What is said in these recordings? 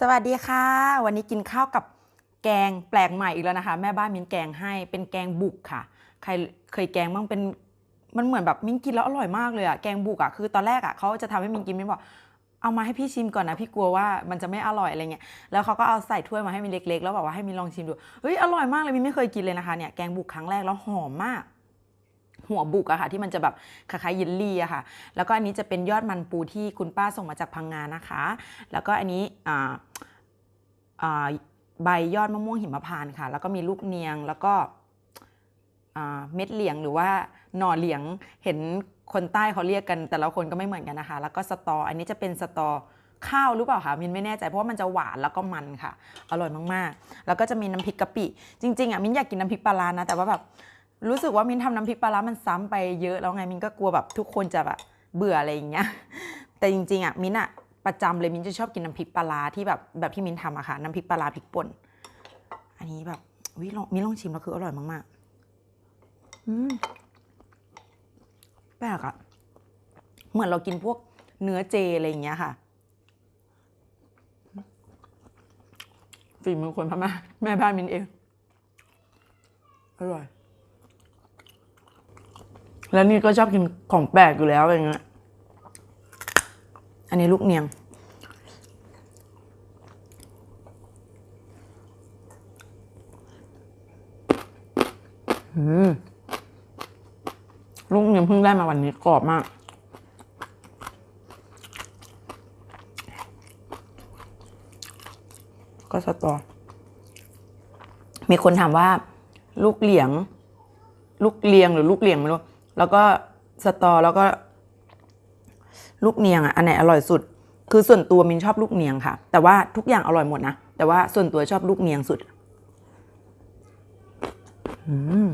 สวัสดีค่ะ วันนี้กินข้าวกับแกงแปลกใหม่อีกแล้วนะคะ แม่บ้านมิ้นแกงให้เป็นแกงบุกค่ะ ใครเคยแกงบ้างเป็นมันเหมือนแบบมิ้นกินแล้วอร่อยมากเลยอะแกงบุกอะคือตอนแรกอะเขาจะทำให้มิ้นกินมิ้นบอกเอามาให้พี่ชิมก่อนนะพี่กลัวว่ามันจะไม่อร่อยอะไรเงี้ยแล้วเขาก็เอาใส่ถ้วยมาให้มิ้นเล็ก ๆ แล้วบอกว่าให้มิ้นลองชิมดูเฮ้ยอร่อยมากเลยมิ้นไม่เคยกินเลยนะคะเนี่ยแกงบุกครั้งแรกแล้วหอมมาก หัวบุกอะค่ะที่มันจะแบบคล้ายๆเยลลี่อะค่ะ แล้วก็อันนี้จะเป็นยอดมันปูที่คุณป้าส่งมาจากพังงานนะคะ แล้วก็อันนี้ใบยอดมะม่วงหิมพานต์ค่ะ แล้วก็มีลูกเนียงแล้วก็เม็ดเหลียงหรือว่าหน่อเหลียงเห็นคนใต้เขาเรียกกัน แต่ละคนก็ไม่เหมือนกันนะคะ แล้วก็สตอ อันนี้จะเป็นสตอข้าวหรือเปล่าคะมินไม่แน่ใจเพราะว่ามันจะหวานแล้วก็มันค่ะ อร่อยมากๆ แล้วก็จะมีน้ำพริกกะปิ จริงๆอะมินอยากกินน้ำพริกปลาร้านะ แต่ว่าแบบ รู้สึกว่ามินทำน้ำพริกปลาร้ามันซ้ำไปเยอะแล้วไงมินก็กลัวแบบทุกคนจะแบบเบื่ออะไรอย่างเงี้ย แต่จริงๆอะมินอะประจำเลยมินจะชอบกินน้ำพริกปลาร้าที่แบบแบบที่มินทำอะค่ะน้ำพริกปลาร้าพริกป่น อันนี้แบบวิลองมินลองชิมแล้วคืออร่อยมากๆอืมแปลกอะเหมือนเรากินพวกเนื้อเจอะไรอย่างเงี้ยค่ะฝีมือคนพม่าแม่บ้านมินเอง อร่อย แล้วนี่ก็ชอบกินของแปลกอยู่แล้วอย่างเงี้ย อันนี้ลูกเนียง ลูกเนียงเพิ่งได้มาวันนี้กรอบมากก็สตอ มีคนถามว่า ลูกเหลียง ลูกเลียงหรือลูกเหลียงไม่รู้ แล้วก็สตอแล้วก็ลูกเนียงอะอันไหนอร่อยสุด คือส่วนตัวมินชอบลูกเนียงค่ะ แต่ว่าทุกอย่างอร่อยหมดนะ แต่ว่าส่วนตัวชอบลูกเนียงสุดอืม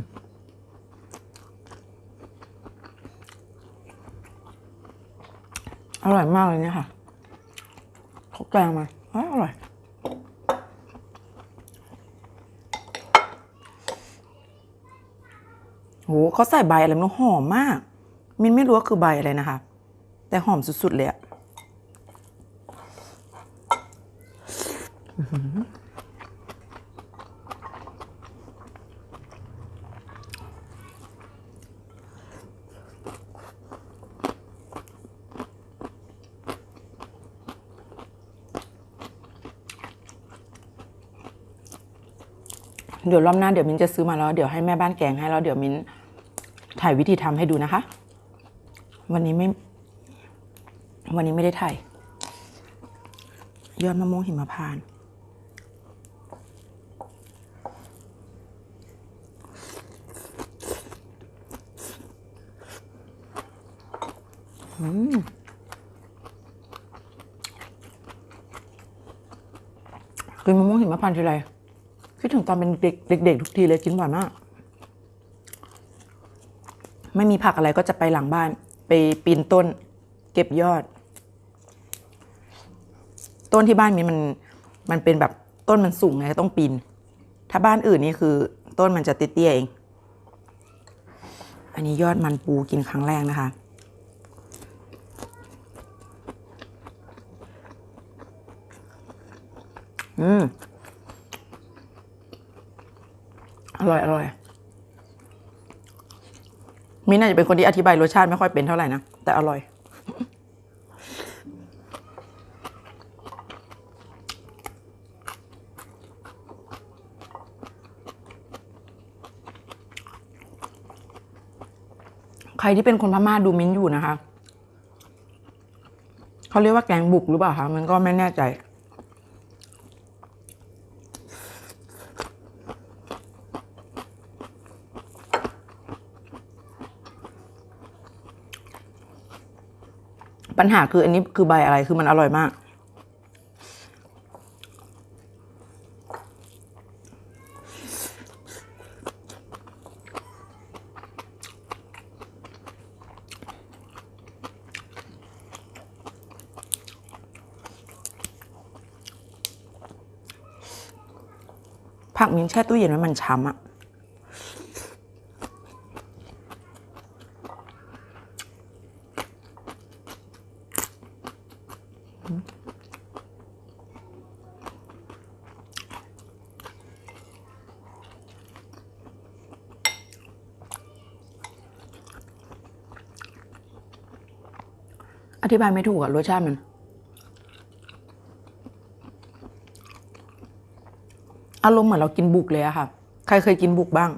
อร่อยมากเลยเนี่ยค่ะเขาแกงมาออร่อย โหเขาใส่ใบอะไรไม่รู้หอมมาก มินไม่รู้ว่าคือใบอะไรนะคะ แต่หอมสุดๆเลยอะเดี๋ยวรอบหน้าเดี๋ยวมินจะซื้อมาแล้ว เดี๋ยวให้แม่บ้านแกงให้แล้วเดี๋ยวมิน ถ่ายวิธีทำให้ดูนะคะ วันนี้ไม่ วันนี้ไม่ได้ถ่าย ยอดมะม่วงหิมพานต์อืมกินมะม่วงหิมพานต์ทีไรคิดถึงตอนเป็นเด็กเด็กๆทุกทีเลยกินหวานมาก ไม่มีผักอะไรก็จะไปหลังบ้าน ไปปีนต้น เก็บยอด ต้นที่บ้านมีมันมันเป็นแบบต้นมันสูงไงต้องปีน ถ้าบ้านอื่นนี่คือ ต้นมันจะเตี้ยๆเอง อันนี้ยอดมันปูกินครั้งแรกนะคะอืม อร่อย อร่อย มิ้นท์อาจจะเป็นคนที่อธิบายรสชาติไม่ค่อยเป็นเท่าไหร่นะ แต่อร่อย ใครที่เป็นคนพม่าดูมิ้นท์อยู่นะคะ เขาเรียกว่าแกงบุกหรือเปล่าคะมันก็ไม่แน่ใจ ปัญหาคืออันนี้คือใบอะไรคือมันอร่อยมาก ผักมิ้นแช่ตู้เย็นไว้มันช้ำอะ อธิบายไม่ถูกอะรสชาติมัน อารมณ์เหมือนเรากินบุกเลยอะค่ะ ใครเคยกินบุกบ้าง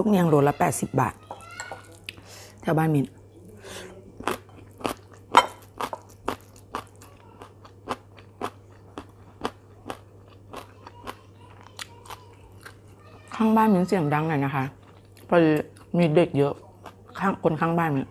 ลูกเนียงโลละแปดสิบบาท แถวบ้านมินข้างบ้านมินเสียงดังหน่อยนะคะพอมีเด็กเยอะข้างคนข้างบ้านมิน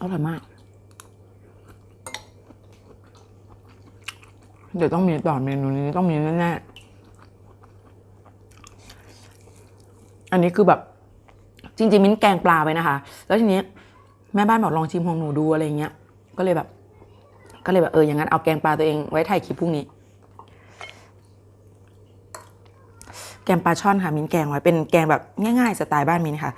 อร่อยมาก เดี๋ยวต้องมีต่อเมนูนี้ต้องมีแน่ๆ อันนี้คือแบบ จริงๆ มิ้นแกงปลาไปนะคะ แล้วทีนี้แม่บ้านบอกลองชิมของหนูดูอะไรเงี้ย ก็เลยแบบ ก็เลยแบบเอออย่างนั้นเอาแกงปลาตัวเองไว้ถ่ายคลิปพรุ่งนี้ แกงปลาช่อนค่ะ มิ้นแกงไว้เป็นแกงแบบง่ายๆสไตล์บ้านมิ้นค่ะ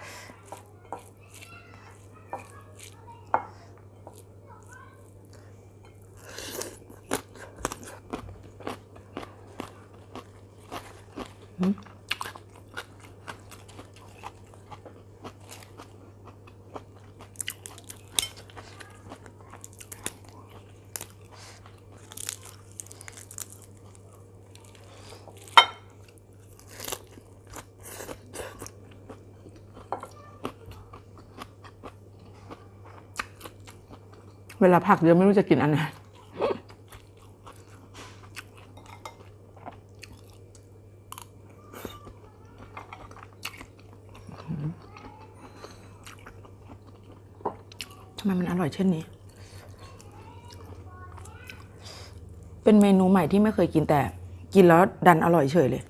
เวลาผักเยอะไม่รู้จะกินอันไหนทำไมมันอร่อยเช่นนี้ เป็นเมนูใหม่ที่ไม่เคยกินแต่ กินแล้วดันอร่อยเฉยเลย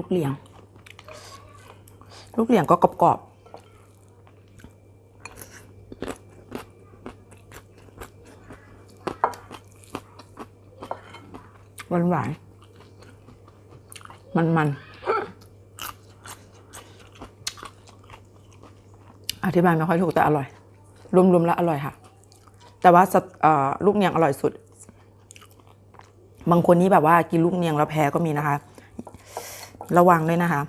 ลูกเหลียง ลูกเหลียงก็กรอบๆหวานหวานมันมันๆอธิบายไม่ค่อยถูกแต่อร่อย รวมๆแล้วอร่อยค่ะ แต่ว่าลูกเนียงอร่อยสุด บางคนนี่แบบว่ากินลูกเนียงแล้วแพ้ก็มีนะคะ ระวังเลยนะคะ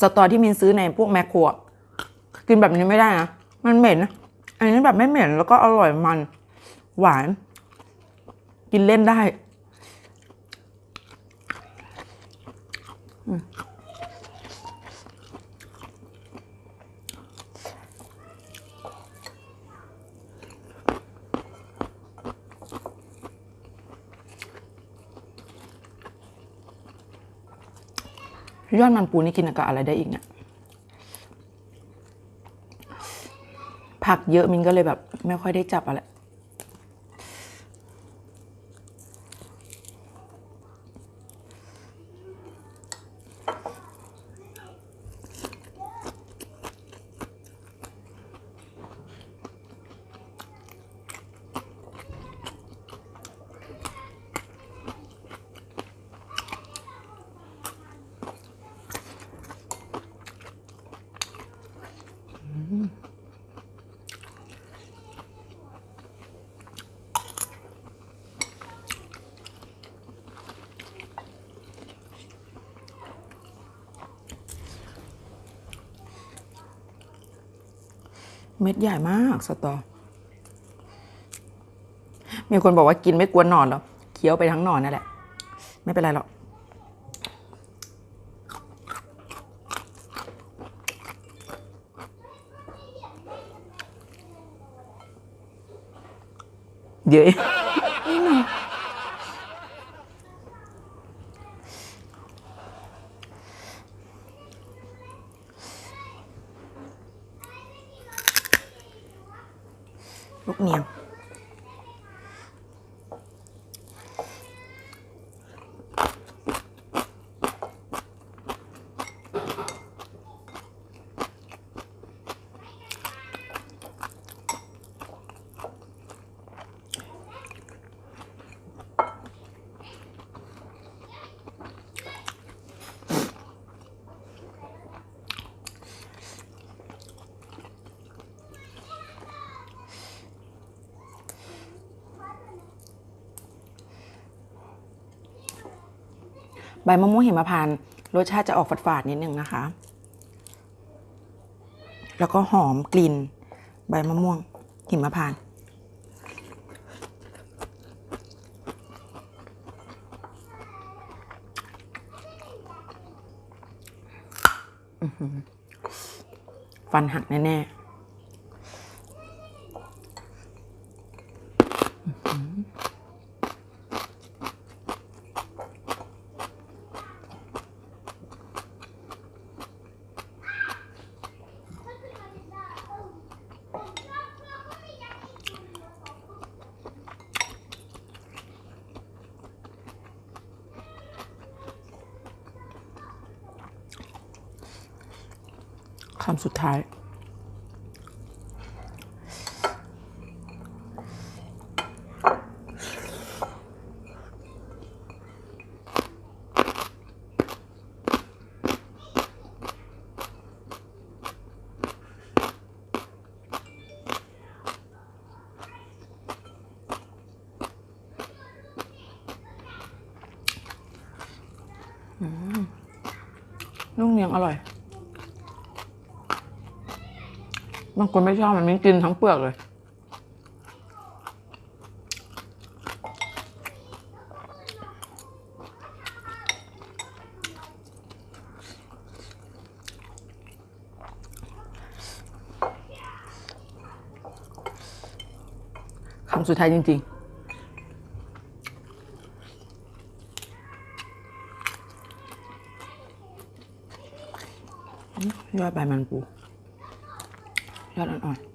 สตอที่มินซื้อในพวกแมคโครกินแบบนี้ไม่ได้นะ มันเหม็นนะ อันนี้แบบไม่เหม็นแล้วก็อร่อยมัน หวาน กินเล่นได้ยอดมันปูนี่กินกับอะไรได้อีกเนี่ย ผักเยอะมินก็เลยแบบ ไม่ค่อยได้จับอะไร เม็ดใหญ่มากสตอ มีคนบอกว่ากินไม่กวนหนอนหรอเคี้ยวไปทั้งหนอนนั่นแหละ ไม่เป็นไรหรอกเยอะ ใบมะม่วงหิมพานต์รสชาติจะออกฝาดๆนิดนึงนะคะ แล้วก็หอมกลิ่น ใบมะม่วงหิมพานต์ฟันหักแน่ๆ คำสุดท้าย นุ่งเนียงอร่อย บางคนไม่ชอบมันไม่กินทั้งเปลือกเลยคำสุดท้ายจริง ๆยอดใบมันปู ยอดอ่อนๆ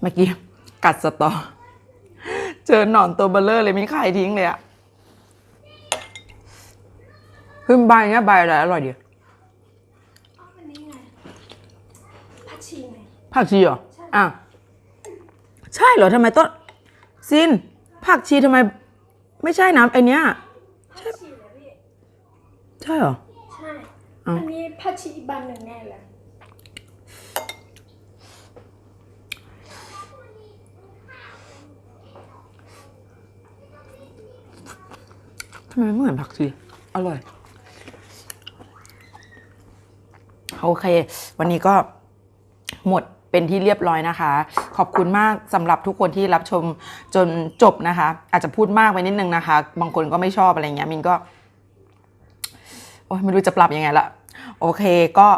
เมื่อกี้กัดสตอ เจอหนอนตัวเบลเลอร์เลยไม่ขายทิ้งเลยอะขึ้นใบเนี้ยใบอะไรอร่อยดีอ๋ออันนี้ไงผักชีไงผักชีเหรออะ ใช่เหรอทำไมต้นซิน ผักชีทำไม ไม่ใช่น้ะไอเนี้ยใช่ใช่เหรอ ใช่ อันนี้ผักชีอีกบานหนึ่งแน่เลยทำไมไม่เหมือนผักชีอร่อยโอเค วันนี้ก็หมดเป็นที่เรียบร้อยนะคะ ขอบคุณมากสำหรับทุกคนที่รับชม จนจบนะคะ อาจจะพูดมากไปนิดนึงนะคะ บางคนก็ไม่ชอบอะไรเงี้ยมินก็โอ้ยไม่รู้จะปรับยังไงละโอเคก็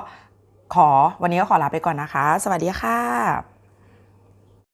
ขอวันนี้ก็ขอลาไปก่อนนะคะ สวัสดีค่ะ